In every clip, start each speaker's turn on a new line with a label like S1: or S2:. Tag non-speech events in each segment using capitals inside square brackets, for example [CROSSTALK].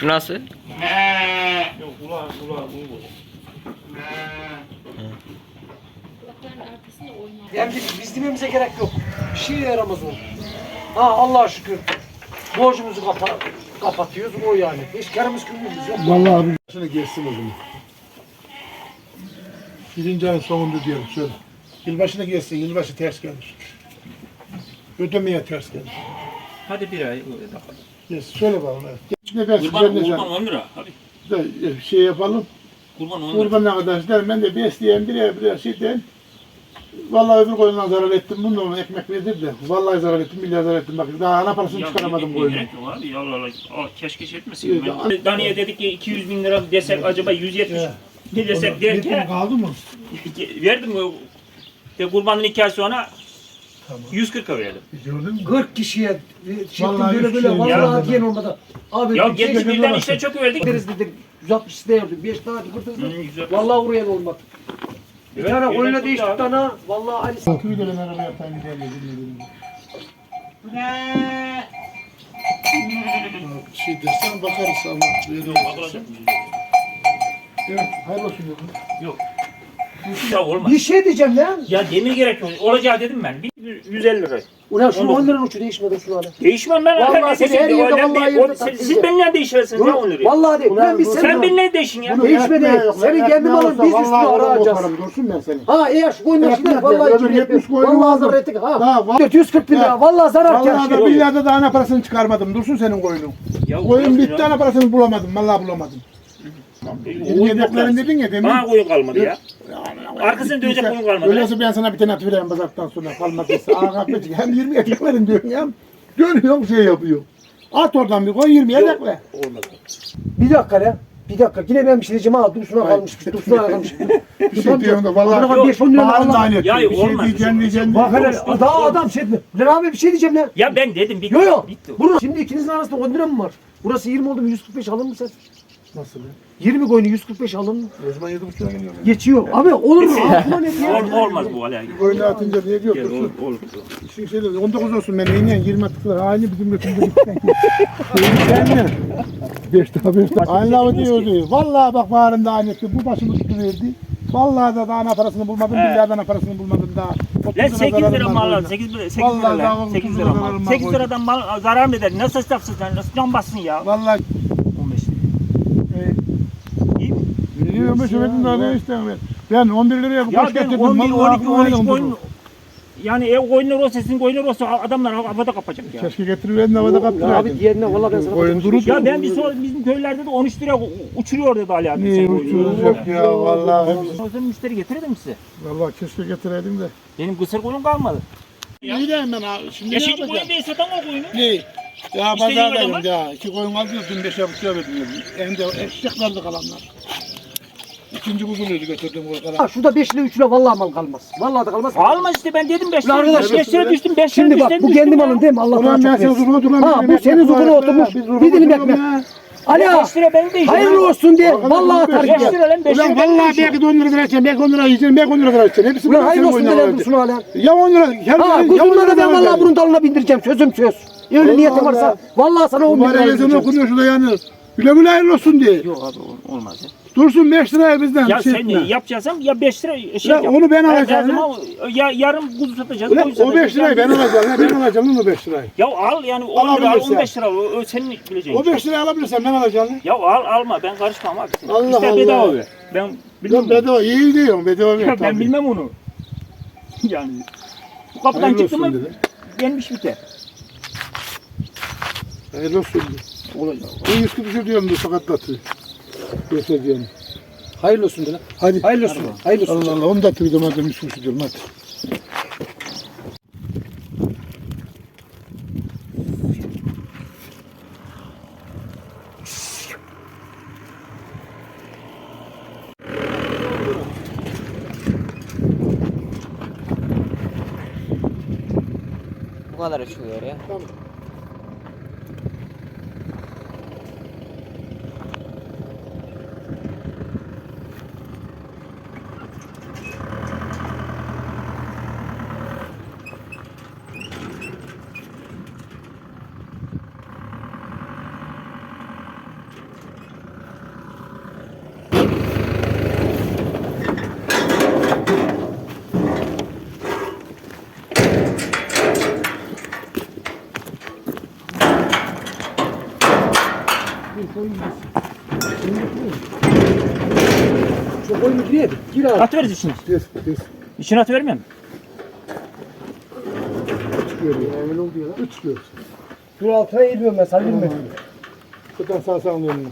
S1: Şu nasıl?
S2: Yok bunu bu.
S3: Yani biz, dememize gerek yok. Bir şeye yaramaz o. Ha Allah'a şükür. Borcumuzu kapa kapatıyoruz o yani. Hiç karımız kümümüz yok.
S4: Vallahi abi başına geçsin o zaman. Birinci ayın sonunda diyorum şöyle. Yılbaşına geçsin, yılbaşı ters gelir. Ödemeye ters gelir.
S2: Hadi bir ay.
S4: Yes, şöyle bakalım. Evet. İçine ben
S2: Kurban,
S4: ne
S2: kurban
S4: zaman
S2: 10 lira. Hadi.
S4: da e, şey yapalım.
S2: Kurban 10 lira.
S4: Kurban arkadaşlar ben de besleyeyim birer birer şeyden. Vallahi öbür koyundan zarar ettim. Bundan ekmek nedir de. Vallahi zarar ettim, billahi zarar ettim. Bak daha ana parasını
S2: Ya,
S4: çıkaramadım
S2: ne- gerek yok abi. Ya Allah Allah. Keşke şey etmesin.
S4: Evet,
S2: Ben- Daniye dedik ki 200 bin lira desek acaba 170
S4: Evet.
S2: ne desek derken
S4: kaldı mı? [LAUGHS]
S2: verdim de kurbanın iki ay sonra
S4: Tamam.
S2: 140 verdim.
S4: Gördün mü?
S3: 40 kişiye e, çıktım
S4: Vallahi
S3: böyle
S4: üç
S3: böyle
S4: kişiye
S3: vallahi
S4: verdim.
S3: diyen olmadı. Abi
S2: Ya
S3: bir şey
S2: geç birden işte çok verdik.
S3: deriz dedik. 160 değerdi. 5 tane
S2: Hı,
S3: kırdırdı.
S2: güzel.
S3: Vallahi oraya da olmadı. Bir
S2: Evet,
S3: tane
S2: birden
S3: oyuna
S2: tuttu
S3: değiştik
S2: abi.
S3: tane. Vallahi Ali
S4: Korkuyu da ben arabaya yapayım gidelim. gidelim. Şey dersen bakarız ama. Evet, hayırlı olsun yavrum.
S2: Ya olmaz.
S3: Bir şey diyeceğim lan.
S2: Ya demir gerek yok. Olacağı dedim ben. Bir- 150 lira.
S3: Ulan şu
S2: Olmaz.
S3: 10 liranın uçu değişmedi şu an.
S2: Değişmem ben.
S3: Vallahi
S2: Vallahi
S3: seni her yerde, vallahi yerde
S2: Siz,
S3: edeceğim.
S2: benimle değişirsiniz ya 10 lirayı.
S3: Vallahi değil.
S4: Ulan
S3: Ulan biz
S4: bu-
S3: sen,
S2: Sen benimle değişin ya.
S4: Bunu
S3: Değişmedi.
S4: ekmeğe yok.
S3: Senin
S4: Ekmeğe
S3: kendi malın
S4: olsa
S3: biz
S4: vallahi
S3: üstüne
S4: oğlum koparım, Dursun ben seni.
S3: Ha eğer şu koyunlar
S4: Ekmek
S3: şimdi vallahi kim
S4: öbür
S3: yapıyor?
S4: 70 koyun
S3: Vallahi
S4: oldu.
S3: zarar ettik ha.
S4: Ha, va-
S3: 440 bin lira. Vallahi zarar
S4: Vallahi da billahi de daha ana parasını çıkarmadım. Dursun senin koyunun.
S2: Ya
S4: Koyun bitti ana parasını bulamadım. Vallahi bulamadım.
S2: Oyun
S4: Yedeklerin dedin ya demin.
S2: Bana koyun kalmadı ya. Arkasını
S4: Bittiyse-
S2: koyun kalmadı.
S4: Öyleyse ben sana bir tane atı pazarttan sonra kalmadıysa. Ağa kalkmayacak. Hem 20 yedeklerin diyorsun ya. Dönüyor şey yapıyor. At oradan bir koy 20 yedekle.
S2: Olmadı.
S3: Bir dakika ya. Bir dakika. Yine ben bir şey diyeceğim ha. Dursun'a kalmış. Dursun'a kalmış.
S4: Bir şey diyorum da vallahi.
S3: Bana 5 10 lira Allah.
S2: Ya
S4: Bir şey
S2: olmaz.
S4: diyeceksin diyeceksin.
S3: Bak hele daha adam şey etme. Lan abi bir şey diyeceğim lan.
S2: Ya ben dedim bitti.
S3: Yo yo.
S2: Bitti.
S3: Burada şimdi ikinizin arasında 10 lira mı var? Burası 20 oldu mu 145 alın mı sen?
S4: Nasıl ya?
S3: 20 koyunu 145 alın
S4: zaman 7.5'a geliyor.
S3: Geçiyor. Abi olur mu? [LAUGHS] Aklıma ne diyor?
S2: Ol, olmaz bu Ali.
S4: Koyunu atınca ne diyor?
S2: Gel, olur, olur.
S4: Şey, şey, 19 olsun ben yine 20 atıklar aynı bizim götümüzde gitsen. Sen ne? 5 daha 5 daha. Aynı lafı diyordu. Vallahi bak bağrında aynı etti. Bu başımı tutuverdi. Vallahi da daha ana parasını bulmadım.
S2: He.
S4: Billahi ana parasını bulmadım daha.
S2: Lan
S4: 30
S2: 8
S4: zararım
S2: lira mal al. 8 lira, 8
S4: Vallahi
S2: lira
S4: daha
S2: lan. 8
S4: 30
S2: lira
S4: zararım
S2: mal.
S4: var
S2: 8
S4: koyuna.
S2: liradan mal zarar mı eder? Nasıl esnafsın sen? Nasıl can bassın ya?
S4: Vallahi
S2: 15
S4: üretim daha istedim ben. Ben 11 liraya bu
S2: kaç
S4: getirdim.
S2: 11, 12, 13 koyun. Yani ev koyunlar olsa sizin koyunlar olsa adamlar havada kapacak ya.
S4: Keşke getirirdin havada kaptıraydın.
S3: Abi diğerine valla ben sana
S4: koyun durup.
S2: Ya ben bir sonra bizim köylerde de 13 liraya uçuruyor dedi Ali abi. Niye
S4: uçuyoruz ya valla.
S2: O zaman müşteri getirirdim size.
S4: Valla keşke getireydim de.
S2: Benim kısır koyun kalmadı.
S4: İyi de hemen abi. Şimdi
S2: ya şimdi koyun değil satan o koyunu.
S4: Neyi? Ya pazardayım ya. İki koyun aldım. 15'e buçuğa verdim. Hem de eşek verdi kalanlar. İkinci buzuluydu götürdüm o kalan.
S3: Ha şurada 5 lira 3 lira vallahi mal kalmaz. Vallahi da kalmaz.
S2: Almaz işte ben dedim 5
S3: Ulan
S2: lira,
S3: arkadaşlar,
S2: 5 lira düştüm 5 lira
S3: Şimdi bak bu kendi malın değil mi? Allah
S4: Ulan ben
S3: çok
S4: senin
S3: versin.
S4: zurna duran
S3: Ha bu senin zurna oturmuş. Bir dilim ekmek. Ali
S2: Ya
S3: ağa.
S2: 5 lira benim değil.
S3: Hayırlı olsun diye. Vallahi atar
S2: 5
S3: gider.
S2: lira lan 5 lira
S4: Ulan
S2: benim
S4: vallahi belki de 10 lira vereceksin, belki 10 lira yiyeceksin, belki 10 lira vereceksin. Hepsi
S3: Ulan
S4: bunlar
S3: hayırlı olsun diye dursun hala.
S4: Ya 10 lira.
S3: Ha
S4: ya
S3: kuzumları
S4: 10 lira
S3: ben vallahi bunun dalına bindireceğim. Sözüm söz. Öyle
S4: Allah
S3: niyetim varsa
S4: Allah.
S3: vallahi sana 10 bin lira
S4: Mübarek ezanı
S3: vereceğim.
S4: okunuyor şurada yani. Güle güle hayırlı olsun diye.
S2: Yok abi ol- olmaz ya.
S4: Dursun 5 liraya bizden.
S2: Ya
S4: bir şey
S2: sen
S4: etme.
S2: yapacaksın ya 5 lira şey
S4: Ya
S2: yap.
S4: onu ben
S2: Ya
S4: alacağım
S2: lazım ama Ya yarın kuzu satacağız.
S4: Ulan
S2: koyun
S4: o 5
S2: satacağız.
S4: lirayı ben alacağım. ya, Ben alacağım lan o 5 lirayı.
S2: Ya al yani 10 lira al
S4: Alabilirsen.
S2: 15 lira. O, o senin bileceğin.
S4: O 5 lirayı alabilirsen ben alacağım. lan.
S2: Ya al alma ben karışmam abi.
S4: Allah
S2: İster
S4: Allah.
S2: bedava ver. Ben bilmem.
S4: Lan bedava iyi diyorum bedava
S2: Ya
S4: ver
S2: ben
S4: tabii.
S2: bilmem onu. [LAUGHS] yani bu kapıdan
S4: Hayırlı
S2: çıktı mı
S4: dedi.
S2: gelmiş biter.
S4: Hayırlı olsun.
S3: Olacak.
S4: Ben 100 küpüşür diyorum bu sakatlatı. Yoksa diyorum.
S3: Hayırlı olsun de lan.
S4: Hadi.
S3: Hayırlı olsun. Hayırlı olsun.
S4: Allah Allah onu da atıyordum hadi 100 küpüşür diyorum hadi.
S1: Bu kadar çıkıyor ya.
S4: Koyun
S3: Çok oyunu gireydi. Gir abi.
S2: Atıveririz içine.
S4: Des, des.
S2: İçine atıvermiyor musun?
S4: Üç görüyor. Öyle oldu ya. Üç görüyor.
S3: Dur altına eğilmiyorum ben sen bilme.
S4: Şuradan sağ sağ önüne.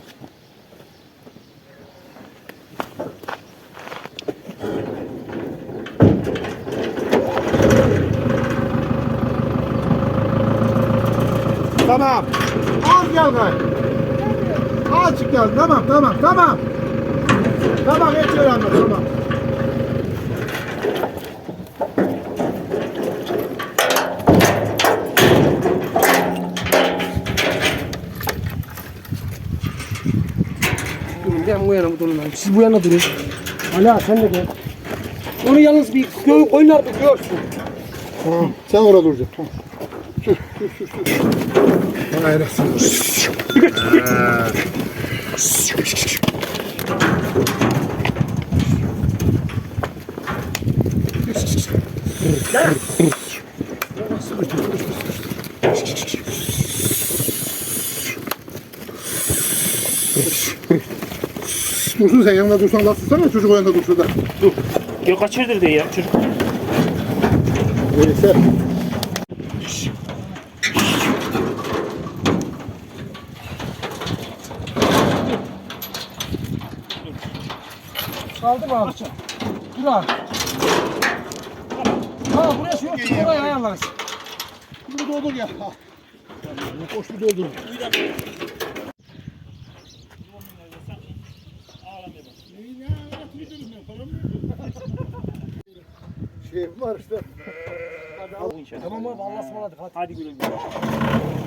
S4: Tamam. Az gel gay. Azıcık gel. Tamam tamam tamam. Tamam yeter anne tamam.
S3: Ben bu yana durun lan? Siz bu yana durun. Ala sen de gel. Onu yalnız bir oynar bir görsün.
S4: Tamam. Sen orada duracaksın. Tamam. Sür sür sür sür. Hayır. Dursun sen yanında dursan laf tutsana çocuk yanında dursun da.
S2: Dur. Yok kaçırdır diye ya çocuk.
S4: Öyleyse.
S3: Kaldı mı abi? Dur abi. Ha burası yok. Orayı ayarlarız.
S4: Bunu doldur ya. Koş bir doldur. Şey var işte.
S3: Tamam abi Allah'a ısmarladık hadi.
S2: Hadi güle güle.